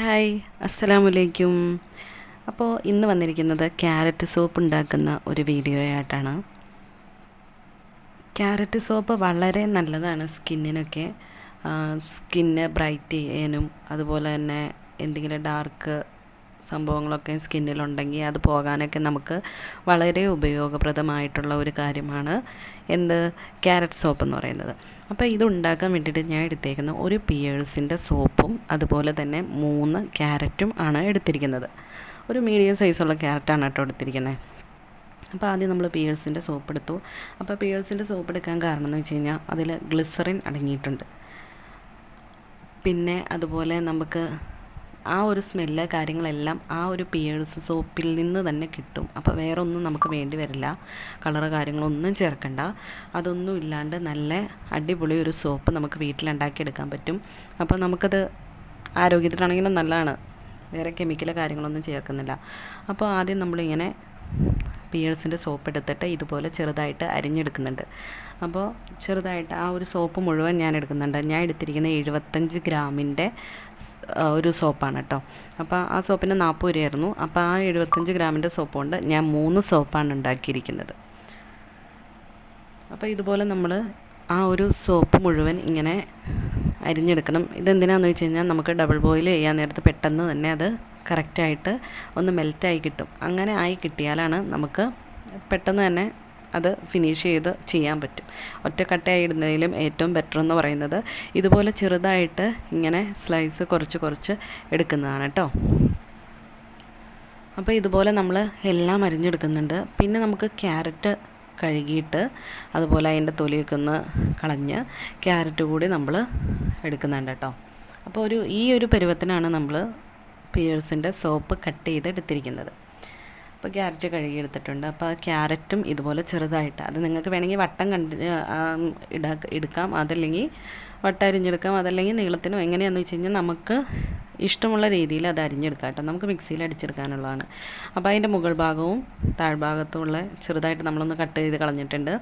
Hi അസ്സലാമു അലൈക്കും അപ്പോൾ ഇന്ന് വന്നിരിക്കുന്നത് ക്യാരറ്റ് സോപ്പ് ഉണ്ടാക്കുന്ന ഒരു വീഡിയോ ആയിട്ടാണ് ക്യാരറ്റ് സോപ്പ് വളരെ നല്ലതാണ് സ്കിന്നിനൊക്കെ. സ്കിന്ന് ബ്രൈറ്റ് ചെയ്യാനും അതുപോലെ തന്നെ എന്തെങ്കിലും ഡാർക്ക് സംഭവങ്ങളൊക്കെ സ്കിന്നിലുണ്ടെങ്കിൽ അത് പോകാനൊക്കെ നമുക്ക് വളരെ ഉപയോഗപ്രദമായിട്ടുള്ള ഒരു കാര്യമാണ് എന്ത് ക്യാരറ്റ് സോപ്പ് എന്ന് പറയുന്നത്. അപ്പോൾ ഇത് ഉണ്ടാക്കാൻ വേണ്ടിയിട്ട് ഞാൻ എടുത്തേക്കുന്ന ഒരു പിയേഴ്സിന്റെ സോപ്പും അതുപോലെ തന്നെ മൂന്ന് ക്യാരറ്റും ആണ് എടുത്തിരിക്കുന്നത്. ഒരു മീഡിയം സൈസുള്ള ക്യാരറ്റാണ് കേട്ടോ എടുത്തിരിക്കുന്നത് അപ്പോൾ ആദ്യം നമ്മൾ പിയേഴ്സിന്റെ സോപ്പ് എടുത്തു അപ്പോൾ പിയേഴ്സിന്റെ സോപ്പ് എടുക്കാൻ കാരണം എന്ന് വെച്ച് കഴിഞ്ഞാൽ അതിൽ ഗ്ലിസറിൻ അടങ്ങിയിട്ടുണ്ട്. പിന്നെ അതുപോലെ നമുക്ക് ആ ഒരു സ്മെല്ല് കാര്യങ്ങളെല്ലാം ആ ഒരു പിയേഴ്സ് സോപ്പിൽ നിന്ന് തന്നെ കിട്ടും. അപ്പോൾ വേറെ ഒന്നും നമുക്ക് വേണ്ടി വരില്ല. കളറ് കാര്യങ്ങളൊന്നും ചേർക്കണ്ട. അതൊന്നും ഇല്ലാണ്ട് നല്ല അടിപൊളി ഒരു സോപ്പ് നമുക്ക് വീട്ടിലുണ്ടാക്കിയെടുക്കാൻ പറ്റും. അപ്പോൾ നമുക്കത് ആരോഗ്യത്തിനാണെങ്കിലും നല്ലതാണ്. വേറെ കെമിക്കൽ കാര്യങ്ങളൊന്നും ചേർക്കുന്നില്ല. അപ്പോൾ ആദ്യം നമ്മളിങ്ങനെ പിയേഴ്സിന്റെ സോപ്പ് എടുത്തിട്ട് ഇതുപോലെ ചെറുതായിട്ട് അരിഞ്ഞെടുക്കുന്നുണ്ട്. അപ്പോൾ ചെറുതായിട്ട് ആ ഒരു സോപ്പ് മുഴുവൻ ഞാൻ എടുക്കുന്നുണ്ട്. ഞാൻ എടുത്തിരിക്കുന്ന എഴുപത്തഞ്ച് ഗ്രാമിന്റെ ഒരു സോപ്പാണ് കേട്ടോ. അപ്പോൾ ആ സോപ്പിന് നാൽപ്പത് രൂപയായിരുന്നു. അപ്പോൾ ആ എഴുപത്തഞ്ച് ഗ്രാമിന്റെ സോപ്പ് കൊണ്ട് ഞാൻ മൂന്ന് സോപ്പാണ് ഉണ്ടാക്കിയിരിക്കുന്നത്. അപ്പോൾ ഇതുപോലെ നമ്മൾ ആ ഒരു സോപ്പ് മുഴുവൻ ഇങ്ങനെ അരിഞ്ഞെടുക്കണം. ഇതെന്തിനാന്ന് വെച്ച് കഴിഞ്ഞാൽ നമുക്ക് ഡബിൾ ബോയിൽ ചെയ്യാൻ നേരത്ത് പെട്ടെന്ന് തന്നെ അത് കറക്റ്റായിട്ട് ഒന്ന് മെൽറ്റായി കിട്ടും. അങ്ങനെ ആയി കിട്ടിയാലാണ് നമുക്ക് പെട്ടെന്ന് തന്നെ അത് ഫിനിഷ് ചെയ്ത് ചെയ്യാൻ പറ്റും. ഒറ്റക്കട്ടയായി ഇടുന്നതിലും ഏറ്റവും ബെറ്റർ എന്ന് പറയുന്നത് ഇതുപോലെ ചെറുതായിട്ട് ഇങ്ങനെ സ്ലൈസ് കുറച്ച് കുറച്ച് എടുക്കുന്നതാണ് കേട്ടോ അപ്പോൾ ഇതുപോലെ നമ്മൾ എല്ലാം അരിഞ്ഞെടുക്കുന്നുണ്ട്. പിന്നെ നമുക്ക് ക്യാരറ്റ് കഴുകിയിട്ട് അതുപോലെ അതിന്റെ തൊലിയൊക്കെ ഒന്ന് കളഞ്ഞ് ക്യാരറ്റ് കൂടി നമ്മൾ എടുക്കുന്നുണ്ട് കേട്ടോ. അപ്പോൾ ഒരു ഈ ഒരു പരുവത്തിനാണ് നമ്മൾ പിയേഴ്സിന്റെ സോപ്പ് കട്ട് ചെയ്ത് എടുത്തിരിക്കുന്നത് അപ്പോൾ ക്യാരറ്റ് കഴുകിയെടുത്തിട്ടുണ്ട് അപ്പോൾ ക്യാരറ്റും ഇതുപോലെ ചെറുതായിട്ട് അത് നിങ്ങൾക്ക് വേണമെങ്കിൽ വട്ടം കണ്ട് ഇടാ എടുക്കാം. അതല്ലെങ്കിൽ വട്ടം അരിഞ്ഞെടുക്കാം. അതല്ലെങ്കിൽ നീളത്തിനോ എങ്ങനെയാണെന്ന് വെച്ച് കഴിഞ്ഞാൽ നമുക്ക് ഇഷ്ടമുള്ള രീതിയിൽ അത് അരിഞ്ഞെടുക്കാം കേട്ടോ. നമുക്ക് മിക്സിയിൽ അടിച്ചെടുക്കാനുള്ളതാണ്. അപ്പോൾ അതിന്റെ മുകൾ ഭാഗവും താഴ്ഭാഗത്തുമുള്ള ചെറുതായിട്ട് നമ്മളൊന്ന് കട്ട് ചെയ്ത് കളഞ്ഞിട്ടുണ്ട്.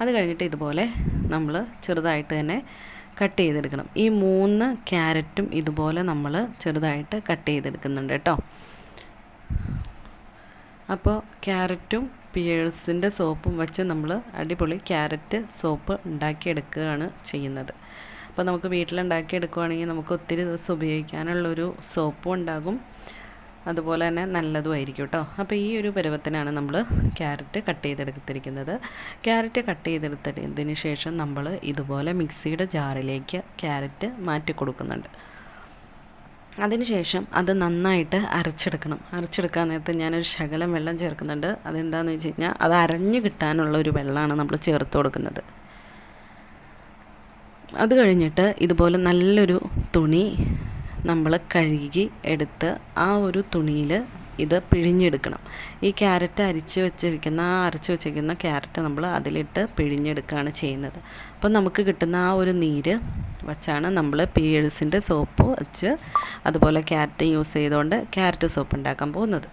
അത് കഴിഞ്ഞിട്ട് ഇതുപോലെ നമ്മൾ ചെറുതായിട്ട് തന്നെ കട്ട് ചെയ്തെടുക്കണം. ഈ മൂന്ന് ക്യാരറ്റും ഇതുപോലെ നമ്മൾ ചെറുതായിട്ട് കട്ട് ചെയ്തെടുക്കുന്നുണ്ട് കേട്ടോ. അപ്പോൾ ക്യാരറ്റും പിയേഴ്സിന്റെ സോപ്പും വെച്ച് നമ്മൾ അടിപൊളി ക്യാരറ്റ് സോപ്പ് ഉണ്ടാക്കിയെടുക്കുകയാണ് ചെയ്യുന്നത്. അപ്പോൾ നമുക്ക് വീട്ടിലുണ്ടാക്കി എടുക്കുകയാണെങ്കിൽ നമുക്ക് ഒത്തിരി ദിവസം ഉപയോഗിക്കാനുള്ളൊരു സോപ്പും ഉണ്ടാകും. അതുപോലെ തന്നെ നല്ലതുമായിരിക്കും കേട്ടോ അപ്പോൾ ഈ ഒരു പരുവത്തിനാണ് നമ്മൾ ക്യാരറ്റ് കട്ട് ചെയ്തെടുത്തിരിക്കുന്നത്. ക്യാരറ്റ് കട്ട് ചെയ്തെടുത്തതിന് ശേഷം നമ്മൾ ഇതുപോലെ മിക്സിയുടെ ജാറിലേക്ക് ക്യാരറ്റ് മാറ്റി കൊടുക്കുന്നുണ്ട് അതിനുശേഷം അത് നന്നായിട്ട് അരച്ചെടുക്കണം. അരച്ചെടുക്കാൻ നേരത്ത് ഞാനൊരു ശകലം വെള്ളം ചേർക്കുന്നുണ്ട്. അതെന്താണെന്ന് വെച്ച് കഴിഞ്ഞാൽ അത് അരഞ്ഞു കിട്ടാനുള്ള ഒരു വെള്ളമാണ് നമ്മൾ ചേർത്ത് കൊടുക്കുന്നത്. അത് കഴിഞ്ഞിട്ട് ഇതുപോലെ നല്ലൊരു തുണി നമ്മൾ കഴുകി എടുത്ത് ആ ഒരു തുണിയിൽ ഇത് പിഴിഞ്ഞെടുക്കണം. ഈ ക്യാരറ്റ് അരിച്ച് വെച്ചിരിക്കുന്ന ആ അരച്ച് വെച്ചിരിക്കുന്ന ക്യാരറ്റ് നമ്മൾ അതിലിട്ട് പിഴിഞ്ഞെടുക്കുകയാണ് ചെയ്യുന്നത്. അപ്പോൾ നമുക്ക് കിട്ടുന്ന ആ ഒരു നീര് വച്ചാണ് നമ്മൾ പീഴ്സിന്റെ സോപ്പ് വെച്ച് അതുപോലെ ക്യാരറ്റ് യൂസ് ചെയ്തുകൊണ്ട് ക്യാരറ്റ് സോപ്പ് ഉണ്ടാക്കാൻ പോകുന്നത്.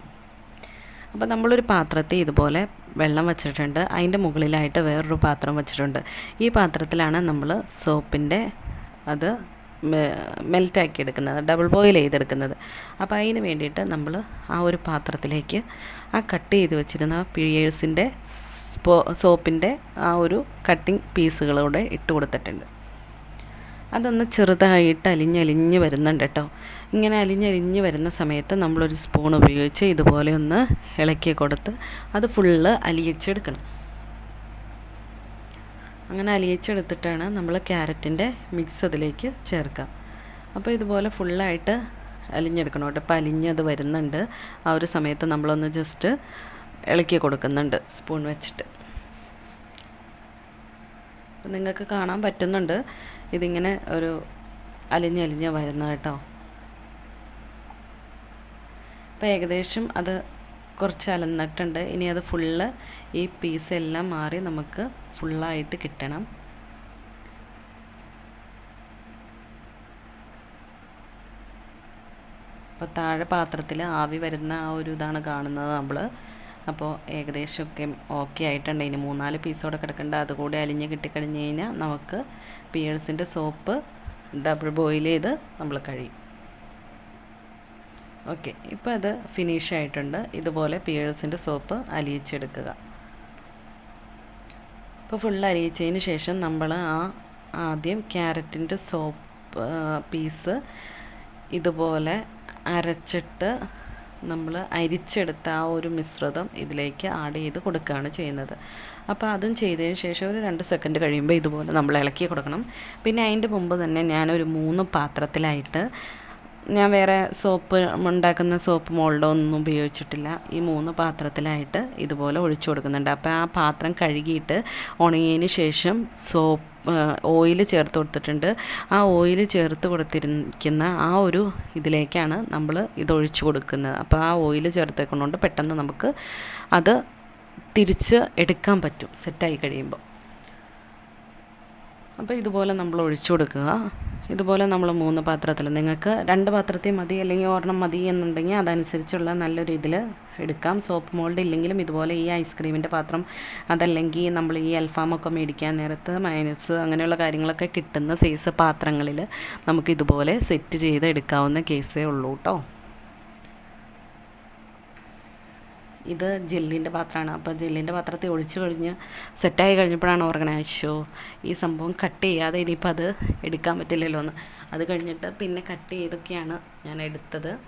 അപ്പോൾ നമ്മളൊരു പാത്രത്തിൽ ഇതുപോലെ വെള്ളം വെച്ചിട്ടുണ്ട്. അതിന്റെ മുകളിലായിട്ട് വേറൊരു പാത്രം വെച്ചിട്ടുണ്ട്. ഈ പാത്രത്തിലാണ് നമ്മൾ സോപ്പിന്റെ അത് മെൽറ്റാക്കി എടുക്കുന്നത് ഡബിൾ ബോയിൽ ചെയ്തെടുക്കുന്നത്. അപ്പോൾ അതിന് വേണ്ടിയിട്ട് നമ്മൾ ആ ഒരു പാത്രത്തിലേക്ക് ആ കട്ട് ചെയ്ത് വെച്ചിരുന്ന പിയേഴ്സിന്റെ സോപ്പിന്റെ ആ ഒരു കട്ടിങ് പീസുകളൂടെ ഇട്ട് കൊടുത്തിട്ടുണ്ട്. അതൊന്ന് ചെറുതായിട്ട് അലിഞ്ഞലിഞ്ഞ് വരുന്നുണ്ട് കേട്ടോ ഇങ്ങനെ അലിഞ്ഞലിഞ്ഞ് വരുന്ന സമയത്ത് നമ്മളൊരു സ്പൂൺ ഉപയോഗിച്ച് ഇതുപോലെ ഒന്ന് ഇളക്കി കൊടുത്ത് അത് ഫുള്ള് അലിയിച്ചെടുക്കണം. അങ്ങനെ അലിയിച്ചെടുത്തിട്ടാണ് നമ്മൾ ക്യാരറ്റിന്റെ മിക്സ് അതിലേക്ക് ചേർക്കുക. അപ്പോൾ ഇതുപോലെ ഫുള്ളായിട്ട് അലിഞ്ഞെടുക്കണം കേട്ടോ. അപ്പോൾ അലിഞ്ഞത് വരുന്നുണ്ട്. ആ ഒരു സമയത്ത് നമ്മളൊന്ന് ജസ്റ്റ് ഇളക്കി കൊടുക്കുന്നുണ്ട് സ്പൂൺ വെച്ചിട്ട്. അപ്പം നിങ്ങൾക്ക് കാണാൻ പറ്റുന്നുണ്ട്. ഇതിങ്ങനെ ഒരു അലിഞ്ഞലിഞ്ഞ് വരുന്ന കേട്ടോ. അപ്പോൾ ഏകദേശം അത് കുറച്ച് അലന്നിട്ടുണ്ട്. ഇനി അത് ഫുള്ള് ഈ പീസ് എല്ലാം മാറി നമുക്ക് ഫുള്ളായിട്ട് കിട്ടണം. അപ്പോൾ താഴെ പാത്രത്തിൽ ആവി വരുന്ന ആ ഒരു ഇതാണ് കാണുന്നത് നമ്മൾ അപ്പോൾ ഏകദേശമൊക്കെ ഓക്കെ ആയിട്ടുണ്ട്. ഇനി മൂന്നാൽ പീസോടെ കിടക്കേണ്ട. അതുകൂടി അലിഞ്ഞ് കിട്ടിക്കഴിഞ്ഞ് കഴിഞ്ഞാൽ നമുക്ക് പിയേഴ്സിന്റെ സോപ്പ് ഡബിൾ ബോയിൽ ചെയ്ത് നമ്മൾ കഴിയും. ഓക്കെ ഇപ്പോൾ അത് ഫിനിഷ് ആയിട്ടുണ്ട്. ഇതുപോലെ പിയേഴ്സിന്റെ സോപ്പ് അലിയിച്ചെടുക്കുക. ഇപ്പോൾ ഫുൾ അലിയിച്ചതിന് ശേഷം നമ്മൾ ആ ആദ്യം ക്യാരറ്റിന്റെ സോപ്പ് പീസ് ഇതുപോലെ അരച്ചിട്ട് നമ്മൾ അരിച്ചെടുത്ത ആ ഒരു മിശ്രിതം ഇതിലേക്ക് ആഡ് ചെയ്ത് കൊടുക്കുകയാണ് ചെയ്യുന്നത്. അപ്പോൾ അതും ചെയ്തതിന് ശേഷം ഒരു രണ്ട് സെക്കൻഡ് കഴിയുമ്പോൾ ഇതുപോലെ നമ്മൾ ഇളക്കി കൊടുക്കണം. പിന്നെ അതിന്റെ മുമ്പ് തന്നെ ഞാനൊരു മൂന്ന് പാത്രത്തിലായിട്ട് ഞാൻ വേറെ സോപ്പ് ഉണ്ടാക്കുന്ന സോപ്പ് മോൾഡോ ഒന്നും ഉപയോഗിച്ചിട്ടില്ല. ഈ മൂന്ന് പാത്രത്തിലായിട്ട് ഇതുപോലെ ഒഴിച്ചു കൊടുക്കുന്നുണ്ട്. അപ്പോൾ ആ പാത്രം കഴുകിയിട്ട് ഉണങ്ങിയതിന് ശേഷം സോപ്പ് ഓയിൽ ചേർത്ത് കൊടുത്തിട്ടുണ്ട്. ആ ഓയിൽ ചേർത്ത് കൊടുത്തിരിക്കുന്ന ആ ഒരു ഇതിലേക്കാണ് നമ്മൾ ഇത് ഒഴിച്ചു കൊടുക്കുന്നത്. അപ്പോൾ ആ ഓയിൽ ചേർത്തേക്കൊണ്ടുകൊണ്ട് പെട്ടെന്ന് നമുക്ക് അത് തിരിച്ച് എടുക്കാൻ പറ്റും. സെറ്റായി കഴിയുമ്പോൾ അപ്പോൾ ഇതുപോലെ നമ്മൾ ഒഴിച്ചു കൊടുക്കുക. ഇതുപോലെ നമ്മൾ മൂന്ന് പാത്രത്തിൽ നിങ്ങൾക്ക് രണ്ട് പാത്രത്തിൽ മതി അല്ലെങ്കിൽ ഒരെണ്ണം മതി എന്നുണ്ടെങ്കിൽ അതനുസരിച്ചുള്ള നല്ലൊരു ഇതിൽ എടുക്കാം. സോപ്പ് മോൾഡ് ഇല്ലെങ്കിലും ഇതുപോലെ ഈ ഐസ്ക്രീമിന്റെ പാത്രം അതല്ലെങ്കിൽ നമ്മൾ ഈ അൽഫാമൊക്കെ മേടിക്കാൻ നേരത്ത് മൈനസ് അങ്ങനെയുള്ള കാര്യങ്ങളൊക്കെ കിട്ടുന്ന സൈസ് പാത്രങ്ങളിൽ നമുക്ക് ഇതുപോലെ സെറ്റ് ചെയ്ത് എടുക്കാവുന്ന കേസേ ഉള്ളൂ കേട്ടോ. ഇത് ജെല്ലിന്റെ പാത്രമാണ്. അപ്പോൾ ജെല്ലിന്റെ പാത്രത്തിൽ ഒഴിച്ച് കഴിഞ്ഞ് സെറ്റായി കഴിഞ്ഞപ്പോഴാണ് ഓർഗനൈസ്. ഈ സംഭവം കട്ട് ചെയ്യാതെ ഇനിയിപ്പോൾ അത് എടുക്കാൻ പറ്റില്ലല്ലോ എന്ന്. അത് കഴിഞ്ഞിട്ട് പിന്നെ കട്ട് ചെയ്തൊക്കെയാണ് ഞാൻ എടുത്തത്.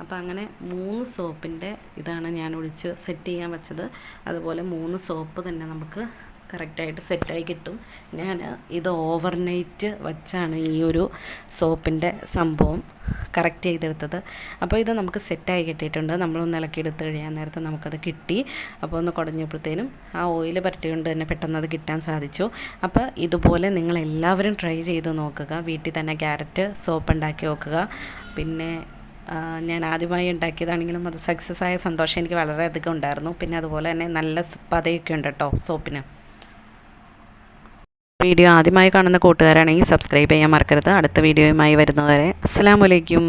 അപ്പോൾ അങ്ങനെ മൂന്ന് സോപ്പിന്റെ ഇതാണ് ഞാൻ ഒഴിച്ച് സെറ്റ് ചെയ്യാൻ വെച്ചത്. അതുപോലെ മൂന്ന് സോപ്പ് തന്നെ നമുക്ക് കറക്റ്റായിട്ട് സെറ്റായി കിട്ടും. ഞാൻ ഇത് ഓവർനൈറ്റ് വച്ചാണ് ഈ ഒരു സോപ്പിന്റെ സംഭവം കറക്റ്റ് ചെയ്തെടുത്തത്. അപ്പോൾ ഇത് നമുക്ക് സെറ്റായി കിട്ടിയിട്ടുണ്ട്. നമ്മളൊന്ന് ഇളക്കി എടുത്ത് കഴിയാൻ നേരത്തെ നമുക്കത് കിട്ടി. അപ്പോൾ ഒന്ന് കുടഞ്ഞപ്പോഴത്തേനും ആ ഓയിൽ പരട്ടിയുകൊണ്ട് തന്നെ പെട്ടെന്ന് അത് കിട്ടാൻ സാധിച്ചു. അപ്പോൾ ഇതുപോലെ നിങ്ങൾ എല്ലാവരും ട്രൈ ചെയ്ത് നോക്കുക. വീട്ടിൽ തന്നെ ക്യാരറ്റ് സോപ്പ് ഉണ്ടാക്കി നോക്കുക. പിന്നെ ഞാൻ ആദ്യമായി ഉണ്ടാക്കിയതാണെങ്കിലും അത് സക്സസ് ആയ സന്തോഷം എനിക്ക് വളരെയധികം ഉണ്ടായിരുന്നു. പിന്നെ അതുപോലെ തന്നെ നല്ല പതയൊക്കെ ഉണ്ട് കേട്ടോ സോപ്പിന്. വീഡിയോ ആദ്യമായി കാണുന്ന കൂട്ടുകാരാണെങ്കിൽ സബ്സ്ക്രൈബ് ചെയ്യാൻ മറക്കരുത്. അടുത്ത വീഡിയോയുമായി വരുന്നവരെ അസ്സാം വലൈക്കും